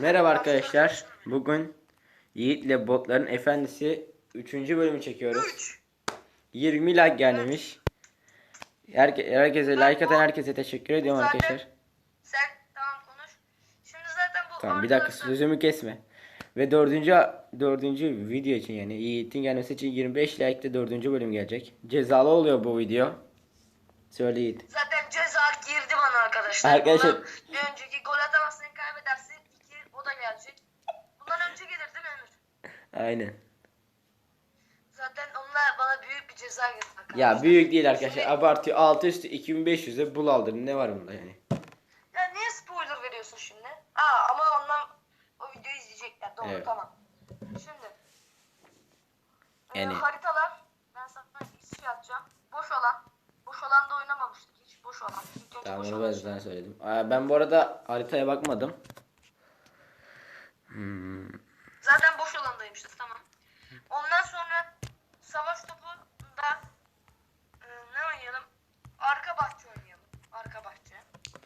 Merhaba arkadaşlar. Bugün Yiğit'le Botların Efendisi 3. bölümü çekiyoruz. Üç. 20 like gelmiş. Herke herkese like atan herkese teşekkür ediyorum Zaten- arkadaşlar. Sen tamam konuş. Şimdi zaten bu Tamam bir dakika sözümü kesme. Ve dördüncü, dördüncü video için yani Yiğit'in gelmesi için 25 like'de dördüncü bölüm gelecek. Cezalı oluyor bu video. Söyle Yiğit. Zaten ceza girdi bana arkadaşlar. Arkadaşlar- Bir önceki gol atamazsın kaybedersin. İki o da gelecek. Bundan önce gelir değil mi Emir? Aynen. Zaten onlar bana büyük bir ceza arkadaşlar. Ya büyük değil arkadaşlar. Abartıyor. Altı üstü 2500'e bul aldın. Ne var bunda yani? Ya niye spoiler veriyorsun şimdi? Aa ama ondan o videoyu izleyecekler. Doğru Evet. tamam. Şimdi. e, Yani- haritalar. Ben sana şey atacağım. Boş olan. Boş olan da oynamamıştık hiç. Boş. İlk önce Tamam boş onu olan ben sana söyledim. Aa, ben bu arada haritaya bakmadım. Hmm. Zaten boş alandaymışız tamam. Ondan sonra savaş topunda e, ne oynayalım? Arka bahçe oynayalım. Arka bahçe.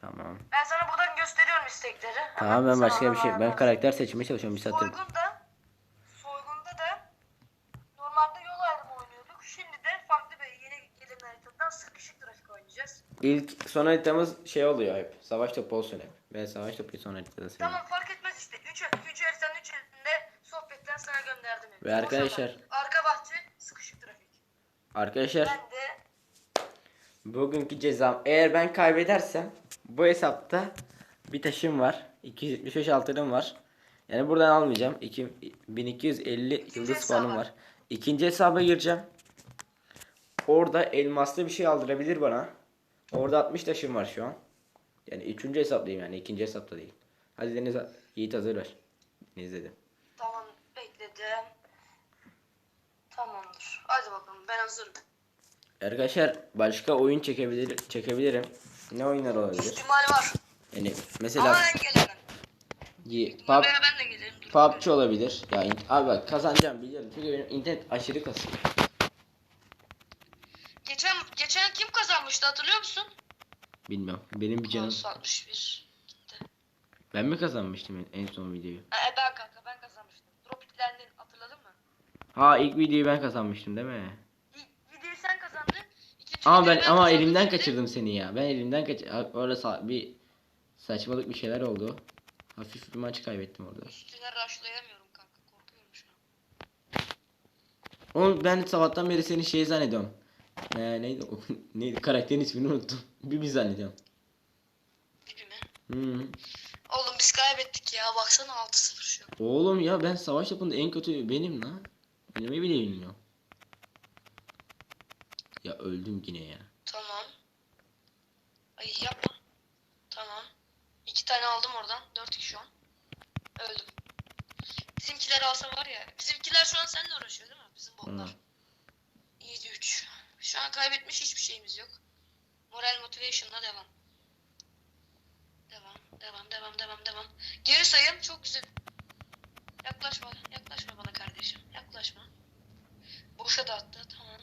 Tamam. Ben sana buradan gösteriyorum istekleri. Tamam Hemen ben başka bir şey. Ben karakter seçmeye çalışıyorum bir satır. Soygunda soygunda da normalde yol ayrımı oynuyorduk. Şimdi de farklı bir yeni gelen haritadan sıkışık trafik oynayacağız. İlk son haritamız şey oluyor hep. Savaş topu olsun hep. Ben savaş topu son haritada seviyorum. Tamam fark Ve arkadaşlar- Arka bahçe sıkışık trafik. Arkadaşlar Ben de bugünkü cezam eğer ben kaybedersem bu hesapta bir taşım var. 275 altınım var. Yani buradan almayacağım. İki- 1250 yıldız hesaba. puanım var. İkinci hesaba gireceğim. Orada elmaslı bir şey aldırabilir bana. Orada 60 taşım var şu an. Yani üçüncü hesaptayım yani ikinci hesapta değil. Hadi Deniz Yiğit hazır ver. Deniz dedim. tamam bekledim. Tamamdır. Hadi bakalım ben hazırım. Arkadaşlar başka oyun çekebilir çekebilirim. Ne oyunlar olabilir? İhtimal var. Yani Ama mesela ben gelemem. Ye- Pub... ben de gelirim. Dur. PUBG olabilir. Ya in- abi bak kazanacağım biliyorum. Çünkü benim internet aşırı kasıyor. Geçen geçen kim kazanmıştı hatırlıyor musun? Bilmem. Benim bir canım. Canım. 61 gitti. Ben mi kazanmıştım en en son videoyu? Ha, e, ben kanka ben kazanmıştım. Drop itlendin hatırladın mı? Ha ilk videoyu ben kazanmıştım değil mi? Videoyu sen kazandın. İkinci Ama videoyu ben ama elimden kaçırdım seni ya. Ben elimden kaç orada bir saçmalık bir şeyler oldu. Hafif bir maç kaybettim orada. Üstüne rushlayamıyorum kanka korkuyorum şu an. Oğlum ben sabahtan beri seni şey zannediyorum. Ee, neydi o? neydi? Karakterin ismini unuttum. Bir bir zannediyorum. Gibi mi? Hı. Oğlum biz kaybettik ya baksana 6-0 şu an. Oğlum ya ben savaş yapında en kötü benim lan. Oynamayı bile bilmiyorum. Ya öldüm yine ya. Tamam. Ay yapma. Tamam. İki tane aldım oradan. Dört kişi şu an. Öldüm. Bizimkiler alsa var ya. Bizimkiler şu an seninle uğraşıyor değil mi? Bizim botlar. Hı. 7 3. Şu an kaybetmiş hiçbir şeyimiz yok. Moral motivation'la devam. Devam, devam, devam, devam, devam. Geri sayım çok güzel. Yaklaşma, yaklaşma bana kardeşim. Yaklaşma. Boşa da attı, tamam.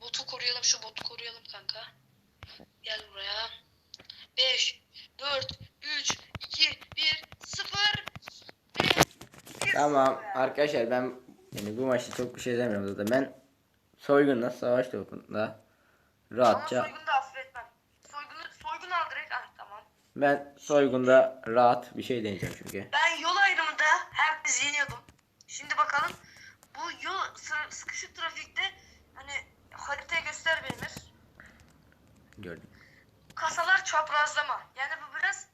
Botu koruyalım, şu botu koruyalım kanka. Gel buraya. 5, 4, 3, 2, 1, 0. Tamam arkadaşlar ben yani bu maçta çok bir şey demiyorum zaten. Ben soygunla savaş topunda Ama rahatça soygunu da affetmem. Soygunu, soygun al direkt. Ah tamam. ben soygunda rahat bir şey deneyeceğim çünkü. Ben yol ayrımında herkes yeniyordum. Şimdi bakalım bu yol sı- sıkışık trafikte haritayı göster benim. Gördüm. Kasalar çaprazlama. Yani bu biraz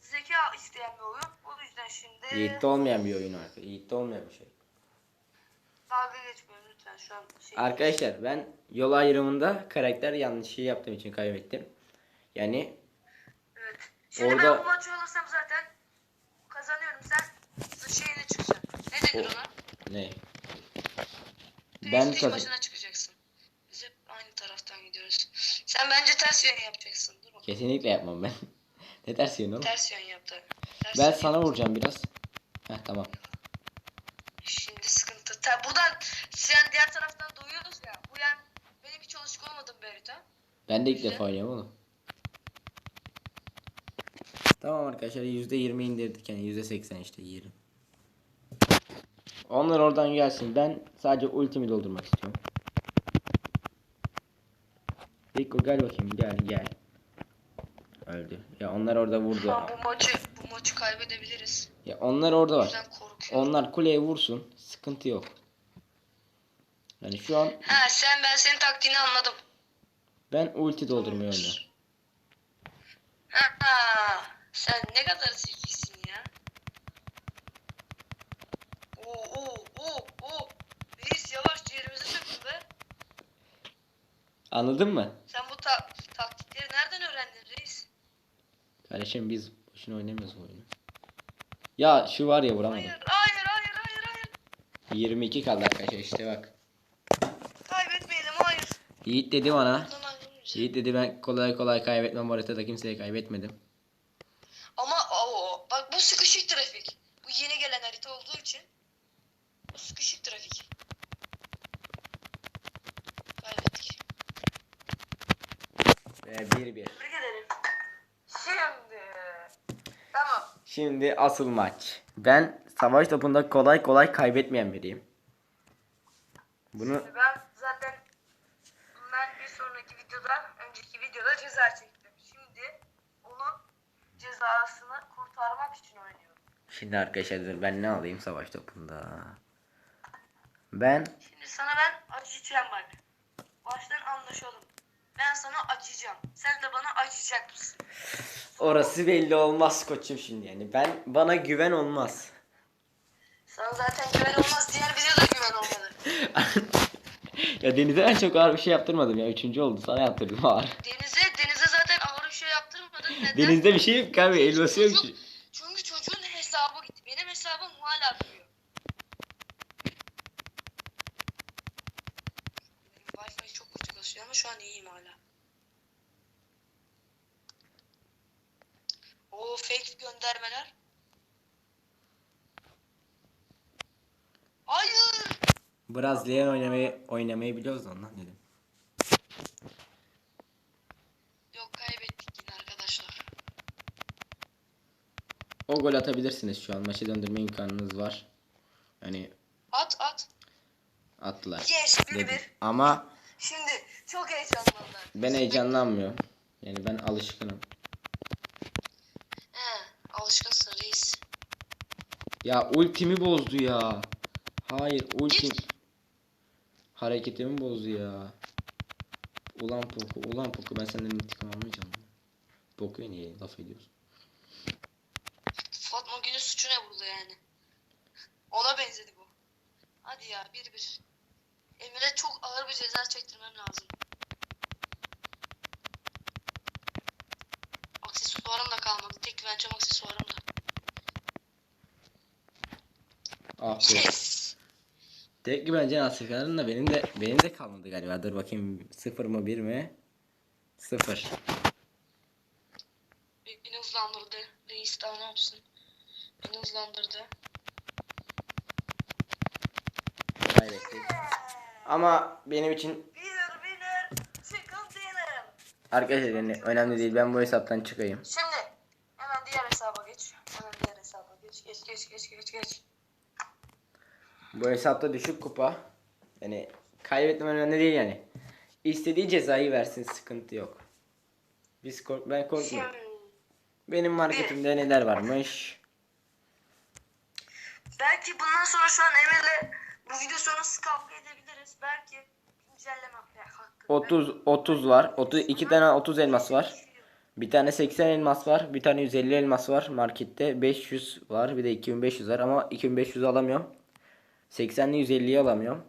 zeka isteyen bir oyun. O yüzden şimdi Yiğit'te olmayan bir oyun arkadaşlar. Yiğit'te olmayan bir şey. dalga geçmeyin lütfen şu an. Şey, Arkadaşlar ben yol ayrımında karakter yanlışı yaptığım için kaybettim. Yani Evet. Şimdi Orada- ben bu maçı alırsam zaten kazanıyorum. Sen şeyine çıkacaksın. Ne denir O- ona? ne? Ben Ben kazan. başına çıkacaksın. Biz hep aynı taraftan gidiyoruz. Sen bence ters yön yapacaksın. Dur bakalım. Kesinlikle yapmam ben. ne ters yiyorsun oğlum? Ters yön yaptı. Ters Ben yön sana yaptı. vuracağım biraz. Heh tamam. Şimdi sıkıntı. Ta, buradan sen diğer taraftan duyuyoruz ya. Bu yani benim hiç alışık olmadığım bir harita. Ben de ilk Güzel. defa oynuyorum oğlum. Tamam arkadaşlar %20 indirdik yani %80 işte yiyelim. Onlar oradan gelsin. Ben sadece ultimi doldurmak istiyorum. Rico gel bakayım gel gel. Öldü. Ya onlar orada vurdu. Ha, bu maçı bu maçı kaybedebiliriz. Ya onlar orada var. Onlar kuleye vursun. Sıkıntı yok. Yani şu an Ha sen ben senin taktiğini anladım. ben ulti doldurmayı oynuyorum. Ha, sen ne kadar zekisin ya. Oo oo oo oo. Reis yavaş ciğerimizi söktü be. Anladın mı? Sen bu ta- taktikleri nereden öğrendin reis? Kardeşim biz boşuna oynamıyoruz bu oyunu. Ya şu var ya vuramadım. Hayır hayır hayır hayır hayır. 22 kaldı arkadaşlar işte bak. Kaybetmeyelim hayır. Yiğit dedi bana. Yiğit dedi ben kolay kolay kaybetmem bu haritada kimseye kaybetmedim. Ama o bak bu sıkışık trafik. Bu yeni gelen harita olduğu için bu sıkışık trafik. Kaybettik. Ve 1-1. Tebrik ederim. Şimdi. Tamam. Şimdi asıl maç. Ben savaş topunda kolay kolay kaybetmeyen biriyim. Bunu Ben zaten bundan bir sonraki videoda, önceki videoda ceza çektim. Şimdi onun cezasını kurtarmak için oynuyorum. şimdi arkadaşlar dur, ben ne alayım savaş topunda? Ben Şimdi sana ben acıyacağım bak. Baştan anlaşalım. Ben sana acıyacağım. Sen de bana acıyacak mısın? orası belli olmaz koçum şimdi yani. Ben bana güven olmaz. Sana zaten güven olmaz. Diğer videoda güven olmadı. ya Deniz'e en çok ağır bir şey yaptırmadım ya. Üçüncü oldu. Sana yaptırdım ağır. Denize, Denize zaten ağır bir şey yaptırmadın. Neden? Deniz'de bir şey yok abi. Elması yok ki. Çünkü çocuğun hesabı gitti. Benim hesabım hala duruyor. Benim Wi-Fi kasıyor ama şu an iyiyim hala. O fake göndermeler. Hayır. Brazilian oynamayı oynamayı biliyoruz da ondan dedim. Yok kaybettik yine arkadaşlar. O gol atabilirsiniz şu an. Maçı döndürme imkanınız var. Hani At at. attılar. Yes, bir bir. Ama çok heyecanlandım. ben heyecanlanmıyorum. Yani ben alışkınım. He, alışkınsın reis. Ya ultimi bozdu ya. Hayır ultim. Git. Hareketimi bozdu ya. Ulan Poku, ulan Poku ben senden intikam almayacağım. Poku'ya niye laf ediyorsun? Fatma Gül'ün suçu ne burada yani? Ona benzedi bu. Hadi ya bir bir. Emir'e çok ağır bir ceza çektirmem lazım. Aksesuarım da güvencem aksesuarım da. Ah be. Yes. Tek güvencen asırların da benim de benim de kalmadı galiba. Dur bakayım sıfır mı bir mi? Sıfır. Beni hızlandırdı. Reis daha ne yapsın? Beni hızlandırdı. Kaybettik. Ama benim için arkadaşlar yani önemli değil. Ben bu hesaptan çıkayım. Şimdi hemen diğer hesaba geç. Hemen diğer hesaba geç. Geç geç. Bu hesapta düşük kupa. Yani kaybetmem önemli değil yani. İstediği cezayı versin sıkıntı yok. Biz kork ben korkmuyorum. Şimdi Benim marketimde neler varmış? belki bundan sonra şu an Emir'le bu video sonrası kavga edebiliriz. Belki güncelleme hakkı. 30 30 var. 30 iki tane 30 elmas var. Bir tane 80 elmas var. Bir tane 150 elmas var markette. 500 var. Bir de 2500 var ama 2500 alamıyorum. 80'li 150'yi alamıyorum.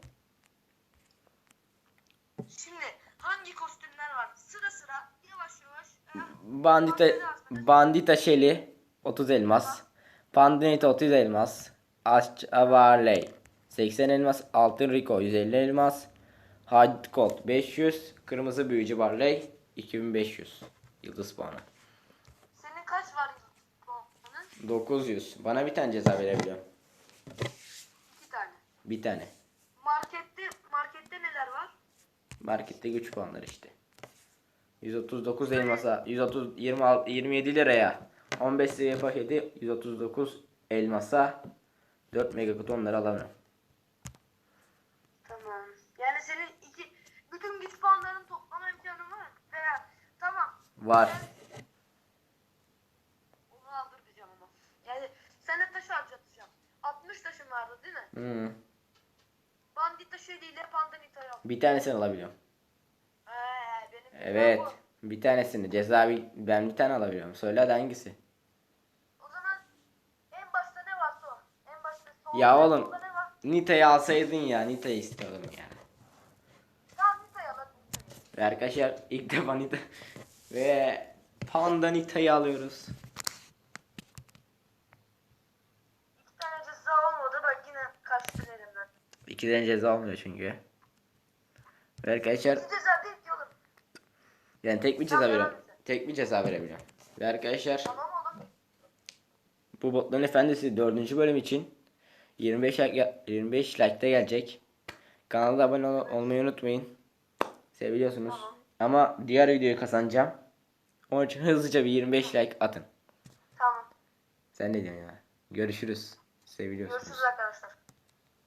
Şimdi hangi kostümler var? Sıra sıra yavaş yavaş. Bandita Bandita Shelly 30 elmas. Pandinita 30 elmas. Aşça Varley 80 elmas. Altın Rico 150 elmas. Hard Colt 500. Kırmızı Büyücü Barley 2500. Yıldız puanı. Senin kaç var puanın? 900. Bana bir tane ceza verebiliyor. İki tane. Bir tane. Markette markette neler var? Markette güç puanları işte. 139 elmasa 130 26 27 liraya 15 seviye paketi 139 elmasa 4 mega kutu onları alamıyorum. Tamam. Yani senin iki bütün güç puanlarını toplama imkanın var mı? Veya tamam. Var. Onu aldır diyeceğim ama. Yani sen de taş harcatacağım. 60 taşın vardı değil mi? Hmm. Bandit taşı değil de pandanitayı al. Bir tanesini alabiliyorum. Ee, benim Evet. bu. Bir tanesini ceza bir, ben bir tane alabiliyorum. Söyle hadi hangisi? O zaman en başta ne varsa o. En başta sol Ya oğlum. solda ne var? Nita'yı alsaydın ya. Nita'yı istiyordum ya. Tamam Nita'yı al hadi Nita'yı. Ve arkadaşlar ilk defa Nita ve Panda Nita'yı alıyoruz. İki tane ceza olmadı bak yine kaçtın elimden. İki tane ceza olmuyor çünkü. Ve arkadaşlar İki ceza değil ki oğlum. yani tek bir ceza Tamam, veriyorum. Tek bir ceza verebiliyorum. Ve arkadaşlar Tamam oğlum. bu Botların Efendisi 4. bölüm için 25 like, 25 like'ta gelecek. Kanala abone ol- olmayı unutmayın. Seviyorsunuz. Ama diğer videoyu kazanacağım. Onun için hızlıca bir 25 like atın. Tamam. Sen ne diyorsun ya? Görüşürüz. Seviliyorsunuz. Görüşürüz arkadaşlar.